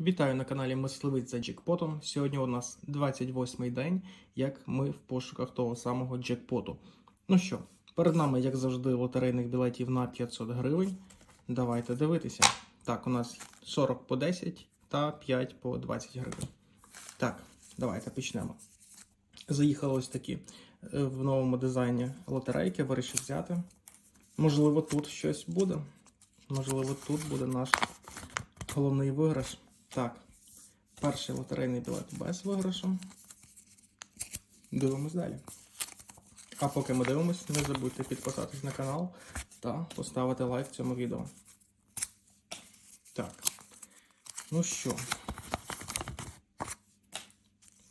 Вітаю на каналі Мисливець за джекпотом. Сьогодні у нас 28-й день, як ми в пошуках того самого джекпоту. Ну що, перед нами, як завжди, лотерейних білетів на 500 гривень. Давайте дивитися. Так, у нас 40 по 10 та 5 по 20 гривень. Так, давайте почнемо. Заїхали ось такі е, в новому дизайні лотерейки, вирішив взяти. Можливо, тут щось буде. Можливо, тут буде наш головний виграш. Так, перший лотерейний білет без виграшу. Дивимось далі. А поки ми дивимось, не забудьте підписатись на канал та поставити лайк цьому відео. Так. Ну що,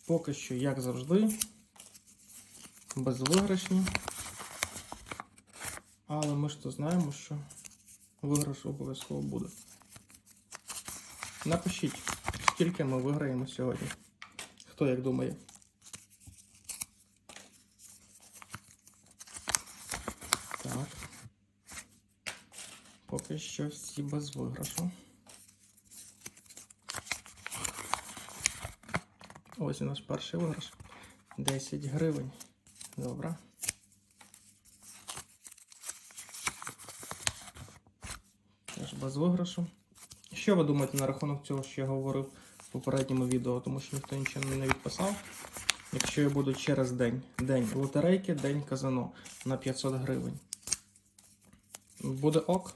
поки що, як завжди, безвиграшні. Але ми ж то знаємо, що виграш обов'язково буде. Напишіть, скільки ми виграємо сьогодні. Хто як думає? Так. Поки що всі без виграшу. Ось у нас перший виграш. 10 гривень. Добре. Теж без виграшу. Що ви думаєте на рахунок цього, що я говорив в попередньому відео, тому що ніхто нічого не відписав. Якщо я буду через день. День лотерейки, день казано на 500 гривень. Буде ок?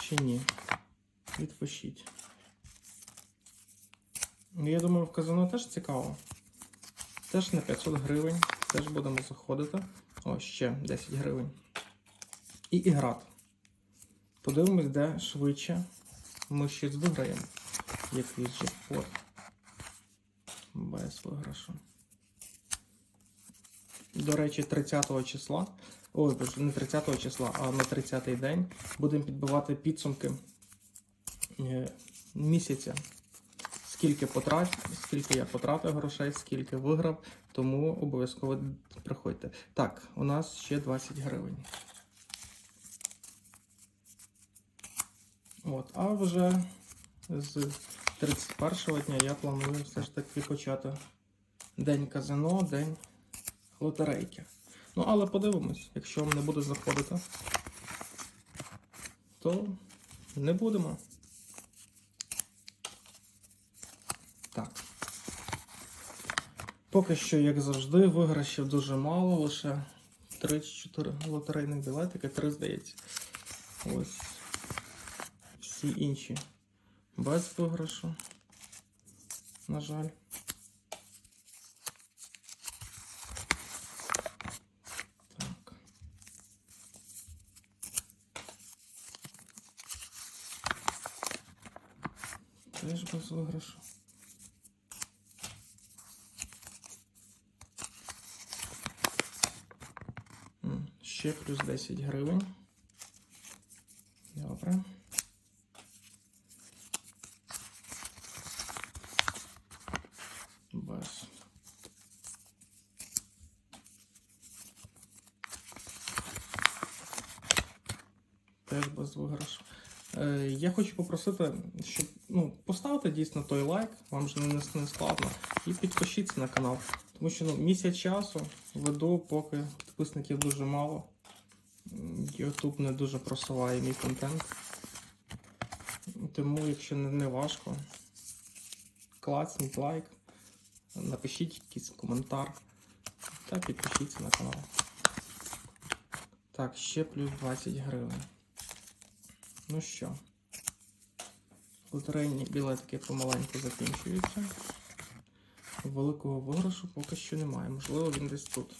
Чи ні? Відпишіть. Ну, Я думаю, в казано теж цікаво. Теж на 500 гривень. Теж будемо заходити. О, ще 10 гривень. І іграти. Подивимось, де швидше ми щось виграємо. Якийсь джекпот. Без виграшу. До речі, 30 числа. Ой, не 30 числа, а на 30-й день будемо підбивати підсумки е, місяця. Скільки потрат, скільки я потратив грошей, скільки виграв, тому обов'язково приходьте. Так, у нас ще 20 гривень. От, а вже з 31 дня я планую все ж таки почати день казино, день лотерейки. Ну, але подивимось, якщо не буде заходити, то не будемо. Так. Поки що, як завжди, виграшів дуже мало, лише 3-4 лотерейних білетики, 3 здається. Ось всі інші без виграшу. На жаль. Теж без виграшу. Ще плюс 10 гривень. Добре. Без. Теж без виграшу. Е, я хочу попросити, щоб ну, поставити дійсно той лайк, вам же не, не складно, і підпишіться на канал. Тому що ну, місяць часу веду, поки підписників дуже мало. YouTube не дуже просуває мій контент. Тому, якщо не, не важко, класніть лайк. Напишіть якийсь коментар та підпишіться на канал. Так, ще плюс 20 гривень. Ну що, лотерейні білетки помаленьку закінчуються. Великого виграшу поки що немає. Можливо, він десь тут.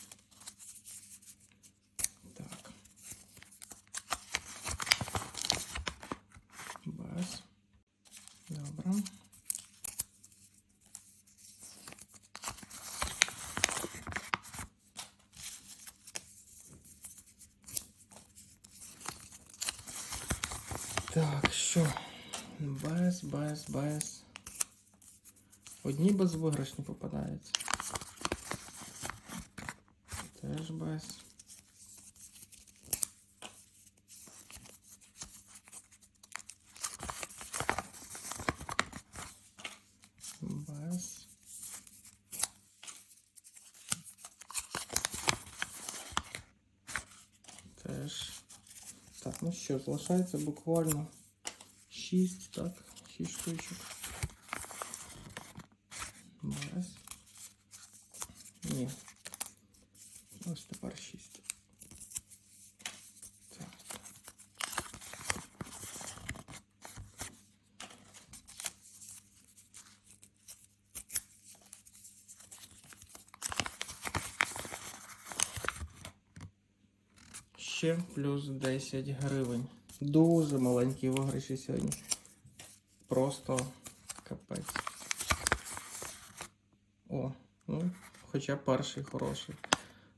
що? Без, без, без. Одні безвиграшні попадаються. Теж без. Без. Теж. Так, ну що, залишається буквально. 6, так, 6 штучок. Без. Ні. Ось тепер 6. Так. Ще плюс 10 гривень. Дуже маленькі виграші сьогодні. Просто капець. О, ну, хоча перший хороший.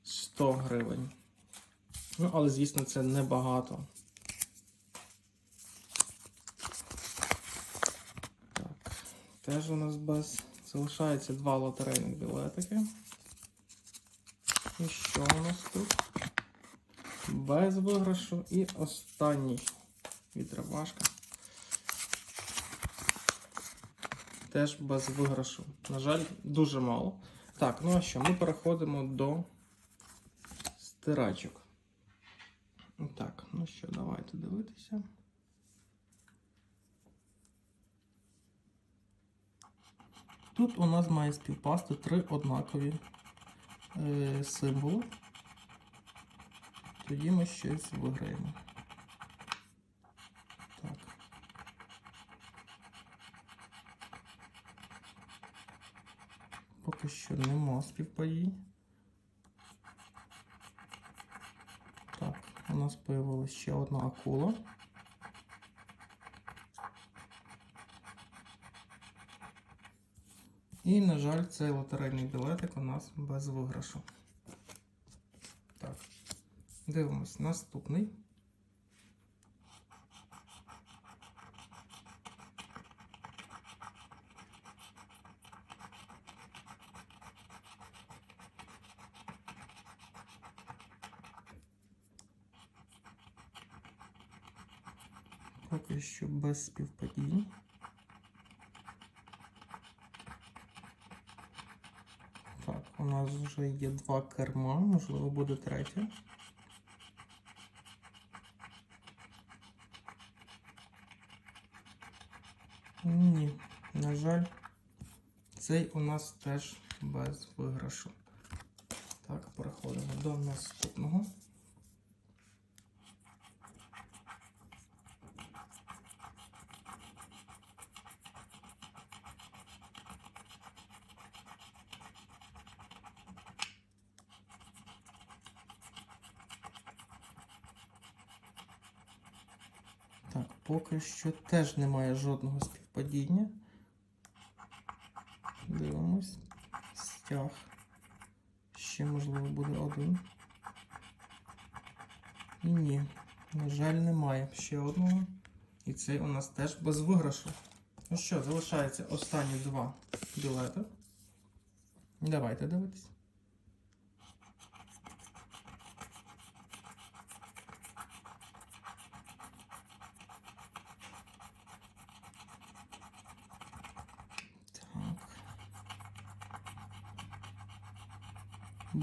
100 гривень. Ну, але, звісно, це небагато. Так, теж у нас без. Залишається два лотерейних білетики. І що у нас тут? Без виграшу. І останній вітровашка. Теж без виграшу. На жаль, дуже мало. Так, ну а що? Ми переходимо до стирачок. Так, ну що, давайте дивитися. Тут у нас має співпасти три однакові е, символи. Тоді ми щось виграємо. Так. Поки що нема співпадінь. Так, у нас появилася ще одна акула. І, на жаль, цей лотерейний білетик у нас без виграшу. Дивимось наступний. Поки що без співпадінь. Так, у нас вже є два керма, можливо, буде третє. Ні, на жаль, цей у нас теж без виграшу. Так, переходимо до наступного. Поки що теж немає жодного співпадіння. Дивимось. Стяг. Ще, можливо, буде один. І ні, на жаль, немає ще одного. І цей у нас теж без виграшу. Ну що, залишається останні два білети. Давайте дивитись. Так.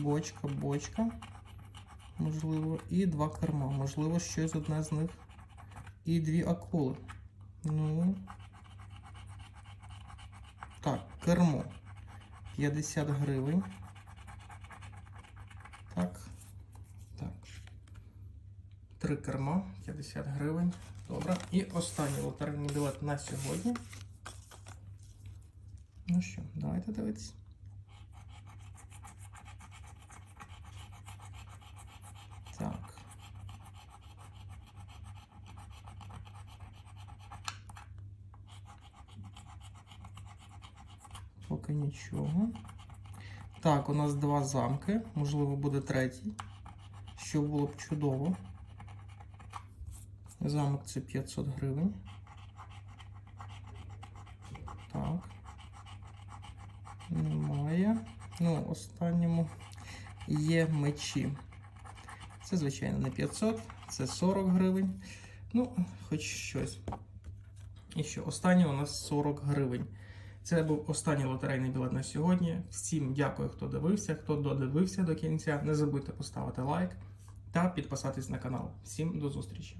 Бочка, бочка. Можливо, і два керма. Можливо, щось одне з них. І дві акули. Ну. Так, кермо. 50 гривень. Так. Так. Три керма, 50 гривень. Добре. І останній лотерейний білет на сьогодні. Ну що, давайте дивитися. Так. Поки нічого. Так, у нас два замки. Можливо, буде третій. Що було б чудово. Замок це 500 гривень. Так. Немає. Ну, останньому є мечі. Це, звичайно, не 500, це 40 гривень. Ну, хоч щось. І що, останнє у нас 40 гривень. Це був останній лотерейний білет на сьогодні. Всім дякую, хто дивився, хто додивився до кінця. Не забудьте поставити лайк та підписатись на канал. Всім до зустрічі!